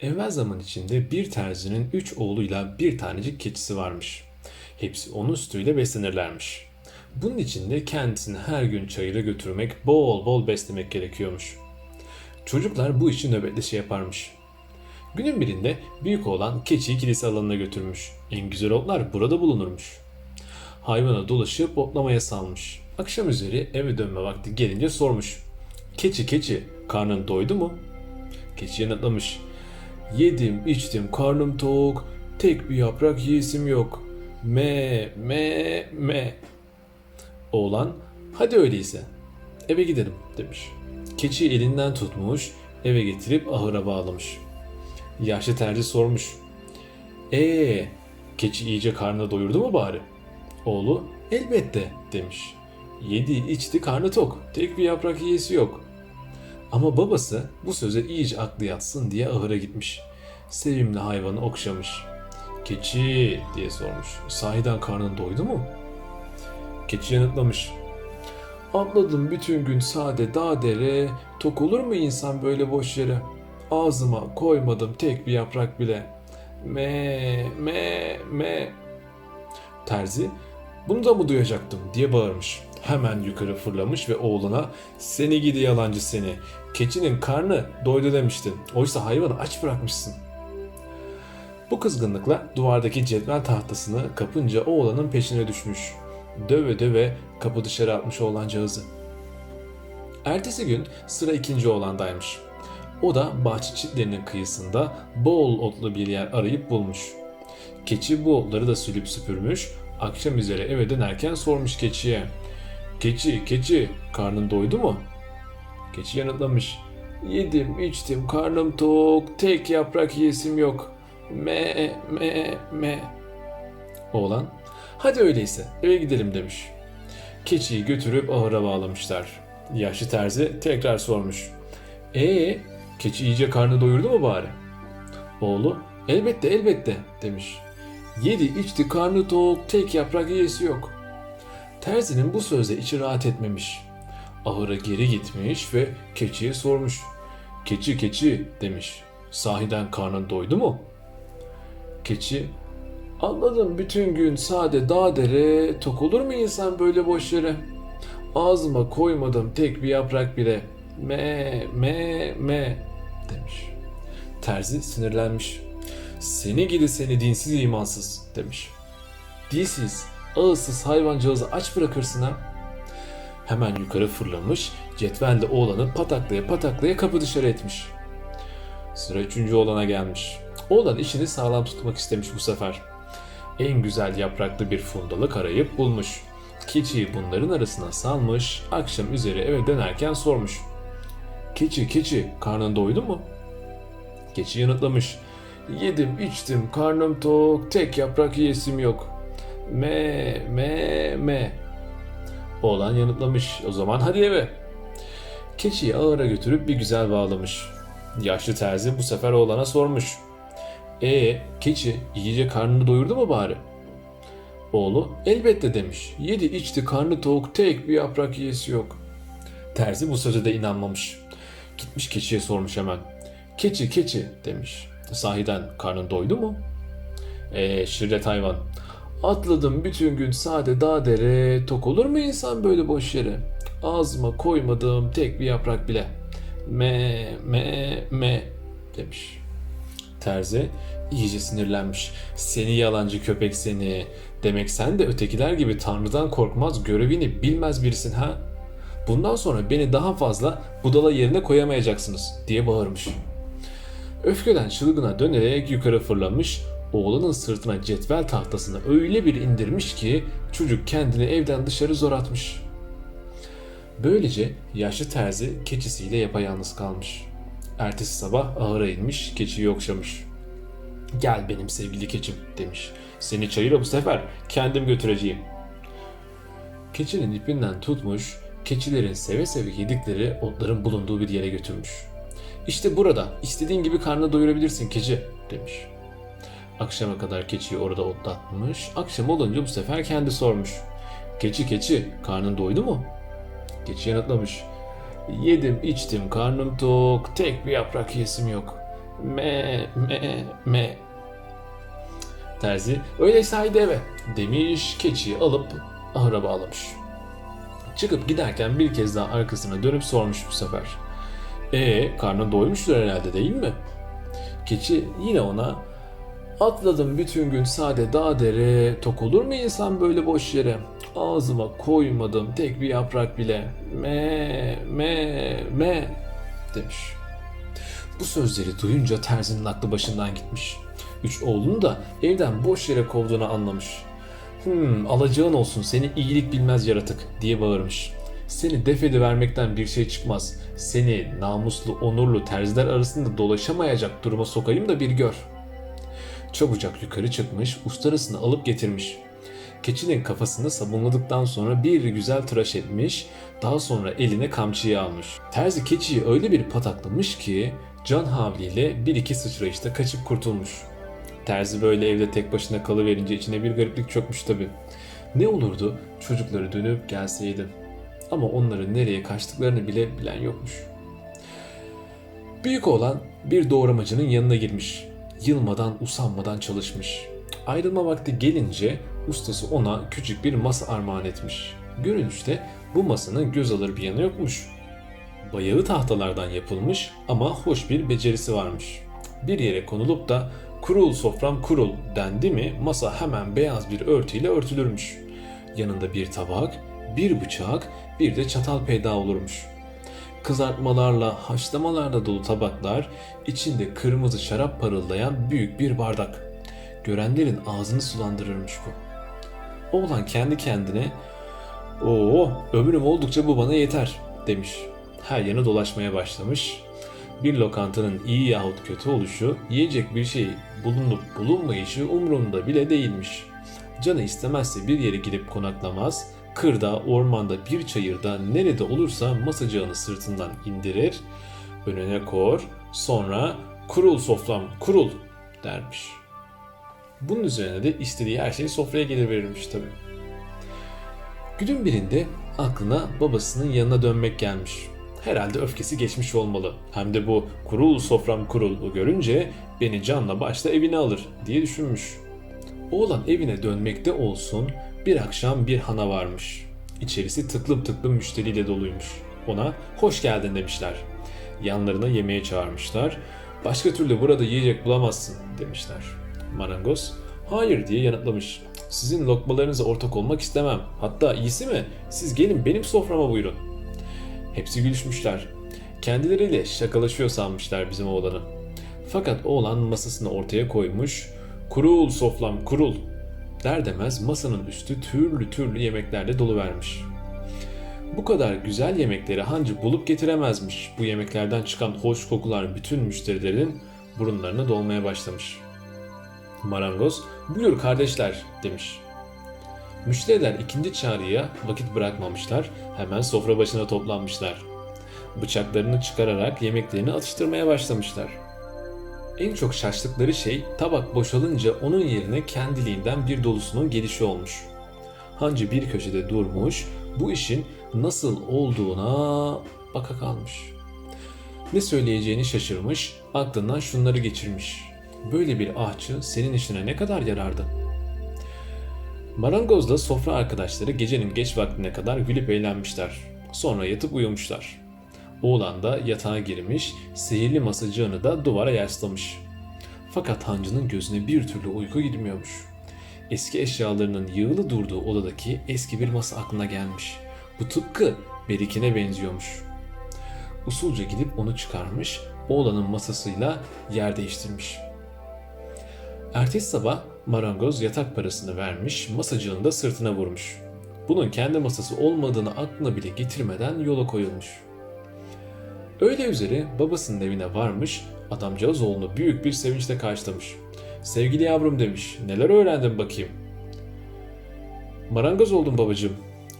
Evvel zaman içinde bir terzinin üç oğluyla bir tanecik keçisi varmış. Hepsi onun sütüyle beslenirlermiş. Bunun için de kendisini her gün çayıra götürmek, bol bol beslemek gerekiyormuş. Çocuklar bu işi nöbetleşe yaparmış. Günün birinde büyük oğlan keçiyi kilise alanına götürmüş. En güzel otlar burada bulunurmuş. Hayvana dolaşıp otlamaya salmış. Akşam üzeri eve dönme vakti gelince sormuş. Keçi keçi karnın doydu mu? Keçi yanıtlamış. Yedim içtim karnım tok tek bir yaprak yiyesim yok. Me me me. Oğlan hadi öyleyse eve gidelim demiş. Keçi elinden tutmuş eve getirip ahıra bağlamış. Yaşlı terzi sormuş. Ee, keçi iyice karnını doyurdu mu bari? Oğlu elbette demiş. Yedi içti karnı tok. Tek bir yaprak yiyesi yok. Ama babası bu söze iyice aklı yatsın diye ahıra gitmiş. Sevimli hayvanı okşamış. Keçi diye sormuş. Sahiden karnın doydu mu? Keçi yanıtlamış. Atladım bütün gün sade dağ dere, tok olur mu insan böyle boş yere? Ağzıma koymadım tek bir yaprak bile. Me me me. Terzi bunu da mı duyacaktım diye bağırmış. Hemen yukarı fırlamış ve oğluna seni gidi yalancı seni. Keçinin karnı doydu demiştin. Oysa hayvanı aç bırakmışsın. Bu kızgınlıkla duvardaki cetvel tahtasını kapınca oğlanın peşine düşmüş. Döve döve kapı dışarı atmış oğlancağızı. Ertesi gün sıra ikinci oğlandaymış. O da bahçe çitlerinin kıyısında bol otlu bir yer arayıp bulmuş. Keçi bu otları da sülüp süpürmüş, akşam üzere eve dönerken sormuş keçiye. Keçi, keçi, karnın doydu mu? Keçi yanıtlamış. Yedim, içtim, karnım tok, tek yaprak yiyesim yok. Me, me, me. Oğlan, hadi öyleyse eve gidelim demiş. Keçiyi götürüp ahıra bağlamışlar. Yaşlı terzi tekrar sormuş. Ee, keçi iyice karnı doyurdu mu bari? Oğlu, elbette elbette demiş. Yedi içti karnı tok, tek yaprak yiyesi yok. Terzinin bu sözle içi rahat etmemiş. Ahıra geri gitmiş ve keçiye sormuş. Keçi keçi demiş. Sahiden karnın doydu mu? Keçi Anladım bütün gün sade dağ dere tok olur mu insan böyle boş yere? Ağzıma koymadım tek bir yaprak bile. Me me me demiş. Terzi sinirlenmiş. Seni gidi seni dinsiz imansız demiş. Dilsiz, ağızsız hayvancağızı aç bırakırsın ha. Hemen yukarı fırlamış, cetvelle oğlanı pataklaya pataklaya kapı dışarı etmiş. Sıra üçüncü oğlana gelmiş. Oğlan işini sağlam tutmak istemiş bu sefer. En güzel yapraklı bir fundalık arayıp bulmuş. Keçiyi bunların arasına salmış, akşam üzeri eve dönerken sormuş. Keçi keçi karnın doydu mu? Keçi yanıtlamış. Yedim içtim karnım tok tek yaprak yiyesim yok. Me me me. Oğlan yanıtlamış. O zaman hadi eve. Keçiyi ağıra götürüp bir güzel bağlamış. Yaşlı terzi bu sefer oğlana sormuş. E keçi iyice karnını doyurdu mu bari? Oğlu elbette demiş. Yedi içti karnı tok tek bir yaprak yiyesi yok. Terzi bu söze de inanmamış. Gitmiş keçiye sormuş hemen. Keçi keçi demiş. Sahiden karnın doydu mu? Eee şirret hayvan. Atladım bütün gün sade dağ dere, tok olur mu insan böyle boş yere? Ağzıma koymadığım tek bir yaprak bile. Me me me demiş. Terzi iyice sinirlenmiş. Seni yalancı köpek seni. Demek sen de ötekiler gibi Tanrı'dan korkmaz, görevini bilmez birisin ha? Bundan sonra beni daha fazla budala yerine koyamayacaksınız diye bağırmış. Öfkeden çılgına dönerek yukarı fırlamış, oğlanın sırtına cetvel tahtasını öyle bir indirmiş ki çocuk kendini evden dışarı zor atmış. Böylece yaşlı terzi keçisiyle yapayalnız kalmış. Ertesi sabah ahıra inmiş, keçiyi okşamış. Gel benim sevgili keçim demiş. Seni çayıra bu sefer kendim götüreceğim. Keçinin ipinden tutmuş, keçilerin seve seve yedikleri otların bulunduğu bir yere götürmüş. İşte burada istediğin gibi karnını doyurabilirsin keçi demiş. Akşama kadar keçiyi orada otlatmış. Akşam olunca bu sefer kendi sormuş. Keçi keçi karnın doydu mu? Keçi yanıtlamış. Yedim içtim karnım tok tek bir yaprak yesim yok. me me me. Terzi öyleyse haydi eve demiş keçiyi alıp ahıra bağlamış. Çıkıp giderken bir kez daha arkasına dönüp sormuş bu sefer. E karnın doymuştur herhalde değil mi? Keçi yine ona Atladım bütün gün sade dağ dere, tok olur mu insan böyle boş yere? Ağzıma koymadım tek bir yaprak bile. Me, me, me demiş. Bu sözleri duyunca terzinin aklı başından gitmiş. Üç oğlunu da evden boş yere kovduğunu anlamış. Hmm alacağın olsun seni iyilik bilmez yaratık diye bağırmış. Seni def vermekten bir şey çıkmaz. Seni namuslu, onurlu terziler arasında dolaşamayacak duruma sokayım da bir gör. Çabucak yukarı çıkmış, ustarasını alıp getirmiş. Keçinin kafasını sabunladıktan sonra bir güzel tıraş etmiş, daha sonra eline kamçıyı almış. Terzi keçiyi öyle bir pataklamış ki can havliyle bir iki sıçrayışta kaçıp kurtulmuş. Terzi böyle evde tek başına kalıverince içine bir gariplik çökmüş tabi. Ne olurdu çocukları dönüp gelseydi. Ama onların nereye kaçtıklarını bile bilen yokmuş. Büyük oğlan bir doğramacının yanına girmiş. Yılmadan usanmadan çalışmış. Ayrılma vakti gelince ustası ona küçük bir masa armağan etmiş. Görünüşte bu masanın göz alır bir yanı yokmuş. Bayağı tahtalardan yapılmış ama hoş bir becerisi varmış. Bir yere konulup da kurul sofram kurul dendi mi masa hemen beyaz bir örtüyle örtülürmüş. Yanında bir tabak, bir bıçak, bir de çatal peyda olurmuş. Kızartmalarla, haşlamalarla dolu tabaklar, içinde kırmızı şarap parıldayan büyük bir bardak. Görenlerin ağzını sulandırırmış bu. Oğlan kendi kendine "Oo, ömrüm oldukça bu bana yeter." demiş. Her yana dolaşmaya başlamış. Bir lokantanın iyi yahut kötü oluşu, yiyecek bir şey bulunup bulunmayışı umrunda bile değilmiş. Canı istemezse bir yere gidip konaklamaz, kırda, ormanda, bir çayırda nerede olursa masacağını sırtından indirir, önüne kor, sonra kurul sofram kurul dermiş. Bunun üzerine de istediği her şey sofraya gelir verirmiş tabi. Günün birinde aklına babasının yanına dönmek gelmiş. Herhalde öfkesi geçmiş olmalı. Hem de bu kurul sofram kurulu görünce beni canla başla evine alır diye düşünmüş. Oğlan evine dönmekte olsun bir akşam bir hana varmış. İçerisi tıklım tıklım müşteriyle doluymuş. Ona hoş geldin demişler. Yanlarına yemeğe çağırmışlar. Başka türlü burada yiyecek bulamazsın demişler. Marangoz hayır diye yanıtlamış. Sizin lokmalarınıza ortak olmak istemem. Hatta iyisi mi siz gelin benim soframa buyurun. Hepsi gülüşmüşler. Kendileriyle şakalaşıyor sanmışlar bizim oğlanı. Fakat oğlan masasını ortaya koymuş. Kurul soflam kurul der demez masanın üstü türlü türlü yemeklerle dolu vermiş. Bu kadar güzel yemekleri hancı bulup getiremezmiş. Bu yemeklerden çıkan hoş kokular bütün müşterilerin burunlarına dolmaya başlamış. Marangoz, buyur kardeşler demiş. Müşteriler ikinci çağrıya vakit bırakmamışlar, hemen sofra başına toplanmışlar. Bıçaklarını çıkararak yemeklerini atıştırmaya başlamışlar. En çok şaştıkları şey tabak boşalınca onun yerine kendiliğinden bir dolusunun gelişi olmuş. Hancı bir köşede durmuş, bu işin nasıl olduğuna baka kalmış. Ne söyleyeceğini şaşırmış, aklından şunları geçirmiş. Böyle bir ahçı senin işine ne kadar yarardı? Marangozda sofra arkadaşları gecenin geç vaktine kadar gülüp eğlenmişler. Sonra yatıp uyumuşlar. Oğlan da yatağa girmiş, sihirli masacığını da duvara yaslamış. Fakat hancının gözüne bir türlü uyku girmiyormuş. Eski eşyalarının yığılı durduğu odadaki eski bir masa aklına gelmiş. Bu tıpkı Berik'ine benziyormuş. Usulca gidip onu çıkarmış, oğlanın masasıyla yer değiştirmiş. Ertesi sabah marangoz yatak parasını vermiş, masacığını da sırtına vurmuş. Bunun kendi masası olmadığını aklına bile getirmeden yola koyulmuş. Öyle üzeri babasının evine varmış, adamcağız oğlunu büyük bir sevinçle karşılamış. Sevgili yavrum demiş, neler öğrendin bakayım. Marangoz oldum babacığım.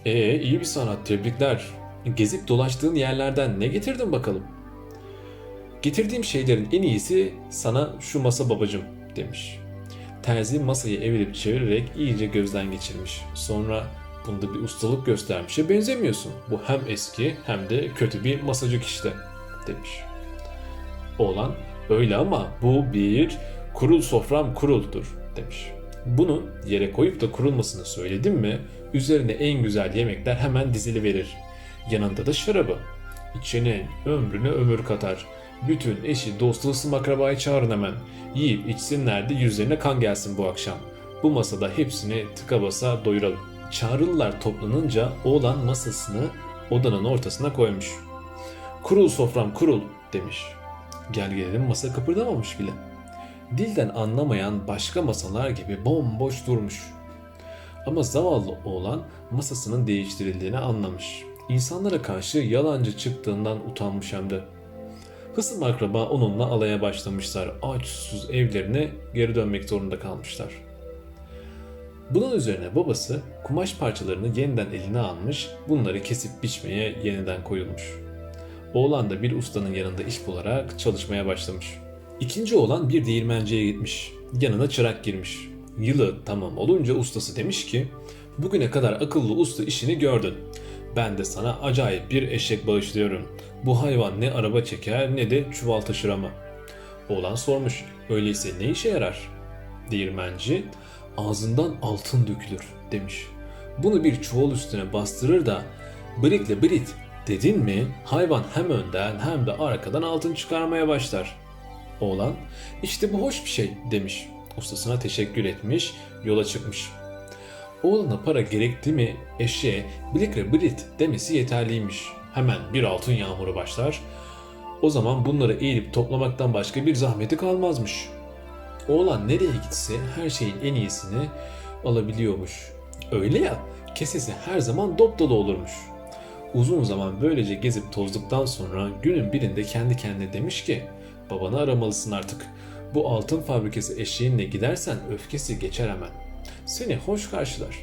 Ee iyi bir sanat, tebrikler. Gezip dolaştığın yerlerden ne getirdin bakalım? Getirdiğim şeylerin en iyisi sana şu masa babacığım demiş. Terzi masayı evirip çevirerek iyice gözden geçirmiş. Sonra bunda bir ustalık göstermişe benzemiyorsun. Bu hem eski hem de kötü bir masacık işte demiş. Oğlan Öyle ama bu bir kurul sofram kuruldur demiş. Bunu yere koyup da kurulmasını söyledim mi üzerine en güzel yemekler hemen dizili verir. Yanında da şarabı. İçine ömrüne ömür katar. Bütün eşi, dostu, ısım akrabayı çağırın hemen. Yiyip içsinler de yüzlerine kan gelsin bu akşam. Bu masada hepsini tıka basa doyuralım. Çağrılılar toplanınca oğlan masasını odanın ortasına koymuş. Kurul sofram kurul demiş. Gel gelelim masa kıpırdamamış bile. Dilden anlamayan başka masalar gibi bomboş durmuş. Ama zavallı oğlan masasının değiştirildiğini anlamış. İnsanlara karşı yalancı çıktığından utanmış hem de. Hısım akraba onunla alaya başlamışlar. Aç evlerine geri dönmek zorunda kalmışlar. Bunun üzerine babası kumaş parçalarını yeniden eline almış, bunları kesip biçmeye yeniden koyulmuş. Oğlan da bir ustanın yanında iş bularak çalışmaya başlamış. İkinci oğlan bir değirmenciye gitmiş. Yanına çırak girmiş. Yılı tamam olunca ustası demiş ki Bugüne kadar akıllı usta işini gördün. Ben de sana acayip bir eşek bağışlıyorum. Bu hayvan ne araba çeker ne de çuval taşır ama. Oğlan sormuş. Öyleyse ne işe yarar? Değirmenci ağzından altın dökülür demiş. Bunu bir çuval üstüne bastırır da brikle brit dedin mi hayvan hem önden hem de arkadan altın çıkarmaya başlar. Oğlan işte bu hoş bir şey demiş. Ustasına teşekkür etmiş yola çıkmış. Oğlana para gerekti mi eşeğe blikre brit demesi yeterliymiş. Hemen bir altın yağmuru başlar. O zaman bunları eğilip toplamaktan başka bir zahmeti kalmazmış. Oğlan nereye gitse her şeyin en iyisini alabiliyormuş. Öyle ya kesesi her zaman dop dolu olurmuş. Uzun zaman böylece gezip tozduktan sonra günün birinde kendi kendine demiş ki babanı aramalısın artık. Bu altın fabrikası eşeğinle gidersen öfkesi geçer hemen. Seni hoş karşılar.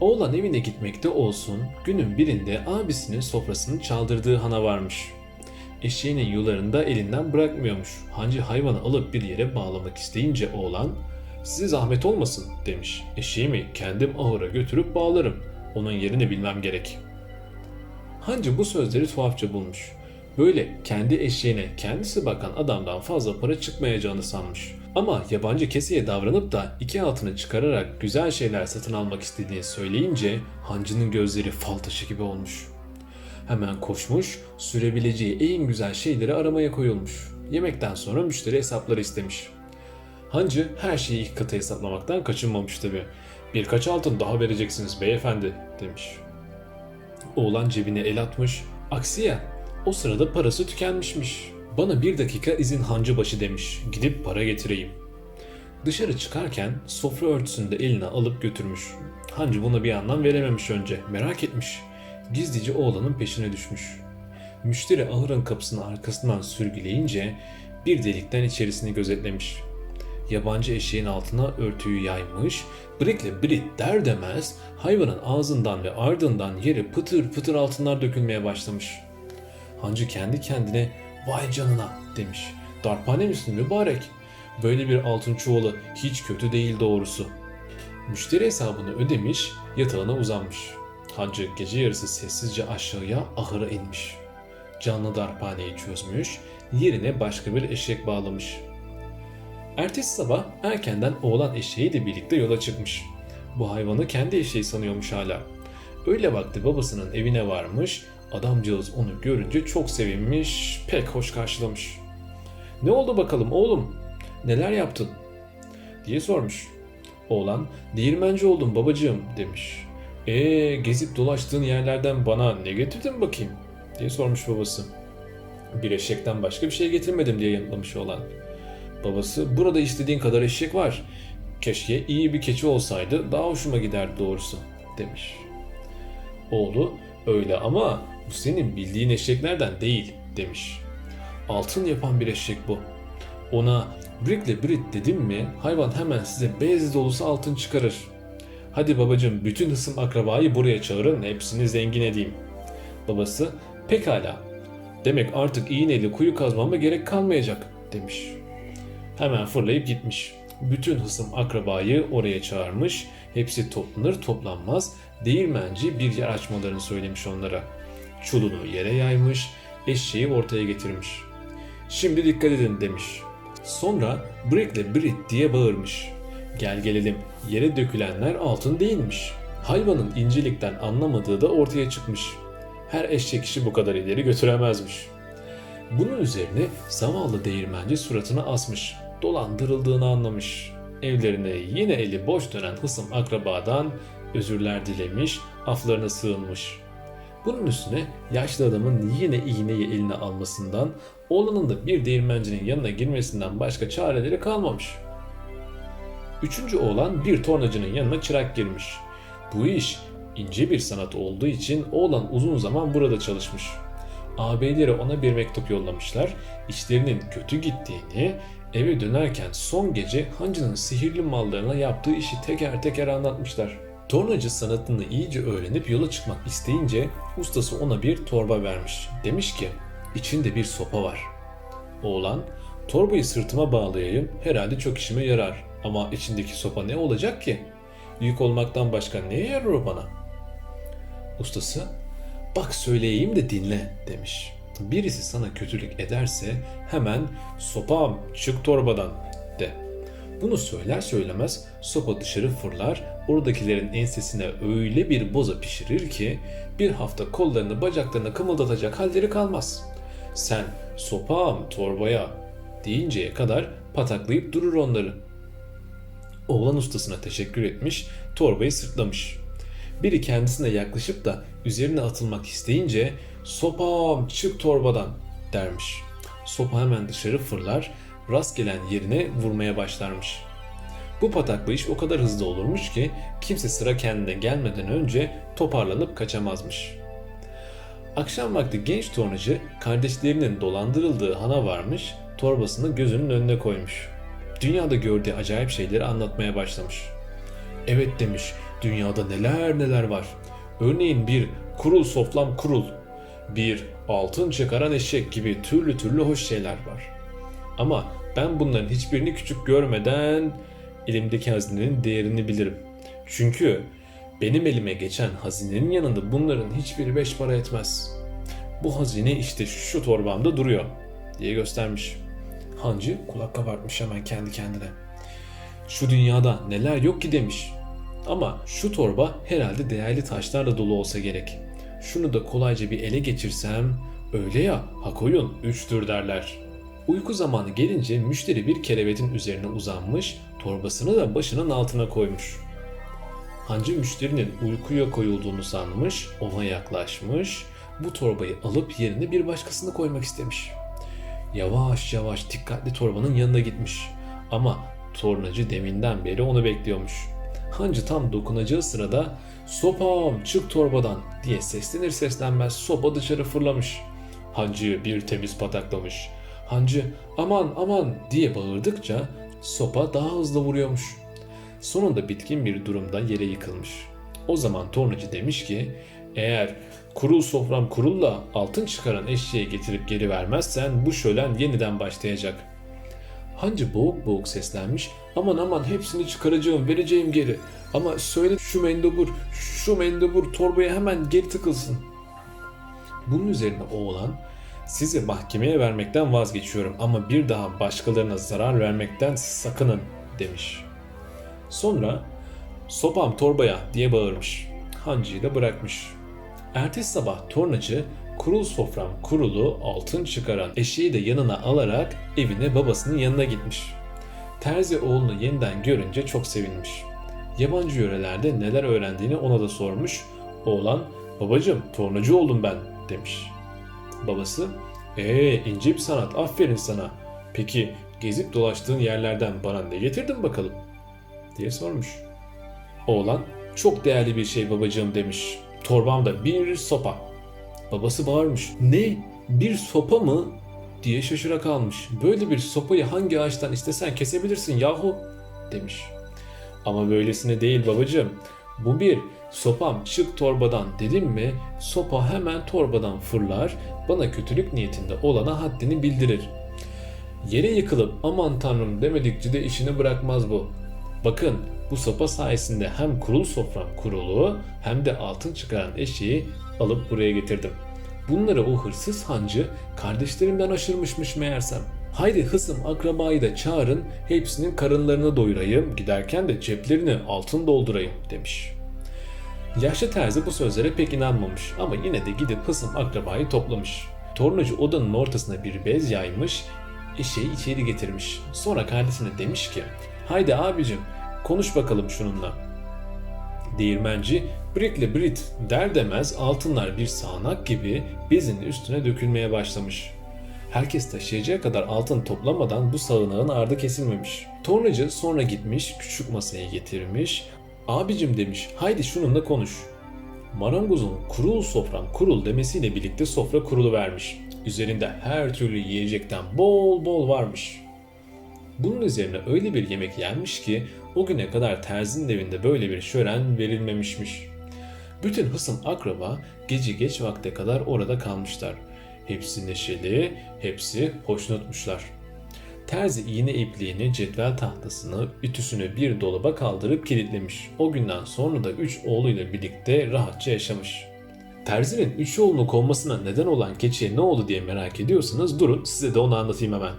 Oğlan evine gitmekte olsun günün birinde abisinin sofrasını çaldırdığı hana varmış. Eşeğinin yularını da elinden bırakmıyormuş. Hancı hayvanı alıp bir yere bağlamak isteyince oğlan size zahmet olmasın demiş. Eşeğimi kendim ahıra götürüp bağlarım. Onun yerini bilmem gerek. Hancı bu sözleri tuhafça bulmuş. Böyle kendi eşeğine kendisi bakan adamdan fazla para çıkmayacağını sanmış. Ama yabancı keseye davranıp da iki altını çıkararak güzel şeyler satın almak istediğini söyleyince hancının gözleri fal taşı gibi olmuş. Hemen koşmuş, sürebileceği en güzel şeyleri aramaya koyulmuş. Yemekten sonra müşteri hesapları istemiş. Hancı her şeyi ilk katı hesaplamaktan kaçınmamış tabi. Birkaç altın daha vereceksiniz beyefendi demiş. Oğlan cebine el atmış. Aksi ya o sırada parası tükenmişmiş. Bana bir dakika izin hancı başı demiş. Gidip para getireyim. Dışarı çıkarken sofra örtüsünü de eline alıp götürmüş. Hancı buna bir anlam verememiş önce. Merak etmiş. Gizlice oğlanın peşine düşmüş. Müşteri ahırın kapısını arkasından sürgüleyince bir delikten içerisini gözetlemiş. Yabancı eşeğin altına örtüyü yaymış, Brikle Brit der demez hayvanın ağzından ve ardından yere pıtır pıtır altınlar dökülmeye başlamış. Hancı kendi kendine vay canına demiş. Darphane misin mübarek? Böyle bir altın çuvalı hiç kötü değil doğrusu. Müşteri hesabını ödemiş, yatağına uzanmış. Hancı gece yarısı sessizce aşağıya ahıra inmiş. Canlı darphaneyi çözmüş, yerine başka bir eşek bağlamış. Ertesi sabah erkenden oğlan eşeğiyle birlikte yola çıkmış. Bu hayvanı kendi eşeği sanıyormuş hala. Öyle vakti babasının evine varmış, adamcağız onu görünce çok sevinmiş, pek hoş karşılamış. Ne oldu bakalım oğlum? Neler yaptın? diye sormuş. Oğlan, değirmenci oldum babacığım demiş. Ee gezip dolaştığın yerlerden bana ne getirdin bakayım? diye sormuş babası. Bir eşekten başka bir şey getirmedim diye yanıtlamış oğlan. Babası burada istediğin kadar eşek var. Keşke iyi bir keçi olsaydı daha hoşuma giderdi doğrusu demiş. Oğlu öyle ama bu senin bildiğin eşeklerden değil demiş. Altın yapan bir eşek bu. Ona Brickle Brit dedim mi hayvan hemen size bez dolusu altın çıkarır. Hadi babacım bütün hısım akrabayı buraya çağırın hepsini zengin edeyim. Babası pekala demek artık iğneyle kuyu kazmama gerek kalmayacak demiş. Hemen fırlayıp gitmiş. Bütün hısım akrabayı oraya çağırmış. Hepsi toplanır toplanmaz değirmenci bir yer açmalarını söylemiş onlara. Çulunu yere yaymış, eşeği ortaya getirmiş. Şimdi dikkat edin demiş. Sonra Brick'le Brit diye bağırmış. Gel gelelim yere dökülenler altın değilmiş. Hayvanın incelikten anlamadığı da ortaya çıkmış. Her eşek işi bu kadar ileri götüremezmiş. Bunun üzerine zavallı değirmenci suratını asmış. Dolandırıldığını anlamış. Evlerine yine eli boş dönen hısım akrabadan özürler dilemiş, aflarına sığınmış. Bunun üstüne yaşlı adamın yine iğneyi eline almasından, oğlanın da bir değirmencinin yanına girmesinden başka çareleri kalmamış. Üçüncü oğlan bir tornacının yanına çırak girmiş. Bu iş ince bir sanat olduğu için oğlan uzun zaman burada çalışmış. Ağabeyleri ona bir mektup yollamışlar. İşlerinin kötü gittiğini, eve dönerken son gece hancının sihirli mallarına yaptığı işi teker teker anlatmışlar. Tornacı sanatını iyice öğrenip yola çıkmak isteyince ustası ona bir torba vermiş. Demiş ki içinde bir sopa var. Oğlan torbayı sırtıma bağlayayım herhalde çok işime yarar ama içindeki sopa ne olacak ki? Yük olmaktan başka neye yarar o bana? Ustası bak söyleyeyim de dinle demiş. Birisi sana kötülük ederse hemen sopam çık torbadan de. Bunu söyler söylemez sopa dışarı fırlar, oradakilerin ensesine öyle bir boza pişirir ki bir hafta kollarını bacaklarını kımıldatacak halleri kalmaz. Sen sopam torbaya deyinceye kadar pataklayıp durur onları. Oğlan ustasına teşekkür etmiş, torbayı sırtlamış. Biri kendisine yaklaşıp da üzerine atılmak isteyince sopam çık torbadan dermiş. Sopa hemen dışarı fırlar, rast gelen yerine vurmaya başlarmış. Bu pataklayış o kadar hızlı olurmuş ki kimse sıra kendine gelmeden önce toparlanıp kaçamazmış. Akşam vakti genç tornacı kardeşlerinin dolandırıldığı hana varmış, torbasını gözünün önüne koymuş. Dünyada gördüğü acayip şeyleri anlatmaya başlamış. Evet demiş, dünyada neler neler var. Örneğin bir kurul soflam kurul, bir altın çıkaran eşek gibi türlü türlü hoş şeyler var. Ama ben bunların hiçbirini küçük görmeden elimdeki hazinenin değerini bilirim. Çünkü benim elime geçen hazinenin yanında bunların hiçbiri beş para etmez. Bu hazine işte şu torbamda duruyor diye göstermiş. Hancı kulak kabartmış hemen kendi kendine. Şu dünyada neler yok ki demiş. Ama şu torba herhalde değerli taşlarla dolu olsa gerek. Şunu da kolayca bir ele geçirsem öyle ya ha koyun üçtür derler. Uyku zamanı gelince müşteri bir kerevetin üzerine uzanmış, torbasını da başının altına koymuş. Hancı müşterinin uykuya koyulduğunu sanmış, ona yaklaşmış, bu torbayı alıp yerine bir başkasını koymak istemiş. Yavaş yavaş dikkatli torbanın yanına gitmiş. Ama tornacı deminden beri onu bekliyormuş. Hancı tam dokunacağı sırada sopam çık torbadan diye seslenir seslenmez sopa dışarı fırlamış. Hancı bir temiz pataklamış. Hancı aman aman diye bağırdıkça sopa daha hızlı vuruyormuş. Sonunda bitkin bir durumda yere yıkılmış. O zaman tornacı demiş ki eğer kurul sofram kurulla altın çıkaran eşeği getirip geri vermezsen bu şölen yeniden başlayacak. Hancı boğuk boğuk seslenmiş aman aman hepsini çıkaracağım vereceğim geri ama söyle şu mendebur şu mendebur torbaya hemen geri tıkılsın. Bunun üzerine oğlan sizi mahkemeye vermekten vazgeçiyorum ama bir daha başkalarına zarar vermekten sakının demiş. Sonra sopam torbaya diye bağırmış. Hancıyı da bırakmış. Ertesi sabah tornacı kurul sofram kurulu altın çıkaran eşeği de yanına alarak evine babasının yanına gitmiş. Terzi oğlunu yeniden görünce çok sevinmiş. Yabancı yörelerde neler öğrendiğini ona da sormuş. Oğlan babacım tornacı oldum ben demiş. Babası ee ince bir sanat aferin sana. Peki gezip dolaştığın yerlerden bana ne getirdin bakalım? diye sormuş. Oğlan çok değerli bir şey babacığım demiş. Torbamda bir sopa. Babası bağırmış. Ne? Bir sopa mı? diye şaşıra kalmış. Böyle bir sopayı hangi ağaçtan istesen kesebilirsin yahu demiş. Ama böylesine değil babacığım. Bu bir sopam çık torbadan dedim mi sopa hemen torbadan fırlar bana kötülük niyetinde olana haddini bildirir. Yere yıkılıp aman tanrım demedikçe de işini bırakmaz bu. Bakın bu sopa sayesinde hem kurul sofram kurulu hem de altın çıkaran eşeği alıp buraya getirdim. Bunları o hırsız hancı kardeşlerimden aşırmışmış meğersem. Haydi hısım akrabayı da çağırın, hepsinin karınlarını doyurayım, giderken de ceplerini altın doldurayım demiş. Yaşlı terzi bu sözlere pek inanmamış ama yine de gidip hısım akrabayı toplamış. Tornacı odanın ortasına bir bez yaymış, eşeği içeri getirmiş. Sonra kardeşine demiş ki, haydi abicim konuş bakalım şununla. Değirmenci Brit'le Brit der demez altınlar bir sağanak gibi bezin üstüne dökülmeye başlamış. Herkes taşıyacağı kadar altın toplamadan bu sağanağın ardı kesilmemiş. Tornacı sonra gitmiş küçük masaya getirmiş. Abicim demiş haydi şununla konuş. Marangozun kurul sofram kurul demesiyle birlikte sofra kurulu vermiş. Üzerinde her türlü yiyecekten bol bol varmış. Bunun üzerine öyle bir yemek yenmiş ki o güne kadar terzinin evinde böyle bir şören verilmemişmiş. Bütün hısım akraba gece geç vakte kadar orada kalmışlar. Hepsi neşeli, hepsi hoşnutmuşlar. Terzi iğne ipliğini, cetvel tahtasını, ütüsünü bir dolaba kaldırıp kilitlemiş. O günden sonra da üç oğluyla birlikte rahatça yaşamış. Terzinin üç oğlunu kovmasına neden olan keçiye ne oldu diye merak ediyorsanız durun size de onu anlatayım hemen.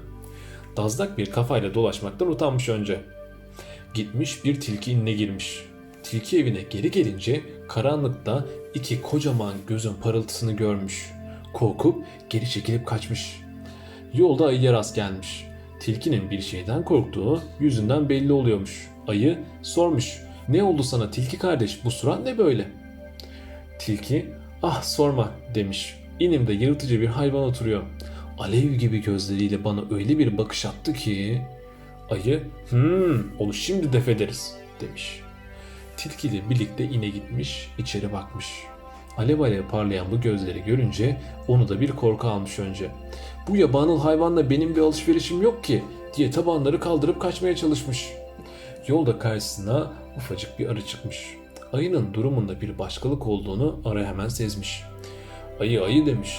Dazlak bir kafayla dolaşmaktan utanmış önce. Gitmiş bir tilki inine girmiş. Tilki evine geri gelince karanlıkta iki kocaman gözün parıltısını görmüş. Korkup geri çekilip kaçmış. Yolda ayıya rast gelmiş. Tilkinin bir şeyden korktuğu yüzünden belli oluyormuş. Ayı sormuş. Ne oldu sana tilki kardeş bu surat ne böyle? Tilki ah sorma demiş. İnimde yırtıcı bir hayvan oturuyor. Alev gibi gözleriyle bana öyle bir bakış attı ki... Ayı hmm onu şimdi def ederiz demiş. Tilki ile birlikte ine gitmiş içeri bakmış. Alev alev parlayan bu gözleri görünce onu da bir korku almış önce. Bu yabanıl hayvanla benim bir alışverişim yok ki diye tabanları kaldırıp kaçmaya çalışmış. Yolda karşısına ufacık bir arı çıkmış. Ayının durumunda bir başkalık olduğunu arı hemen sezmiş. Ayı ayı demiş.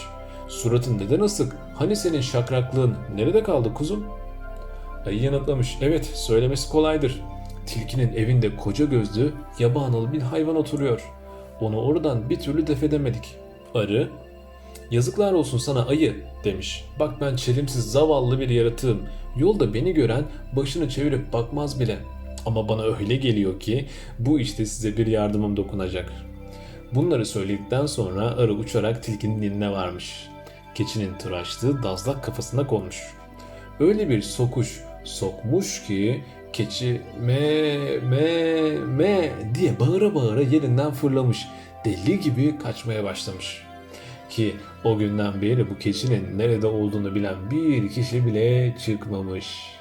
Suratın neden asık? Hani senin şakraklığın nerede kaldı kuzum? Ayı yanıtlamış. Evet söylemesi kolaydır. Tilkinin evinde koca gözlü yabanalı bir hayvan oturuyor. Onu oradan bir türlü def edemedik. Arı Yazıklar olsun sana ayı demiş. Bak ben çelimsiz zavallı bir yaratığım. Yolda beni gören başını çevirip bakmaz bile. Ama bana öyle geliyor ki bu işte size bir yardımım dokunacak. Bunları söyledikten sonra arı uçarak tilkinin diline varmış. Keçinin tıraştığı dazlak kafasına konmuş. Öyle bir sokuş sokmuş ki keçi me me me diye bağıra bağıra yerinden fırlamış. Deli gibi kaçmaya başlamış. Ki o günden beri bu keçinin nerede olduğunu bilen bir kişi bile çıkmamış.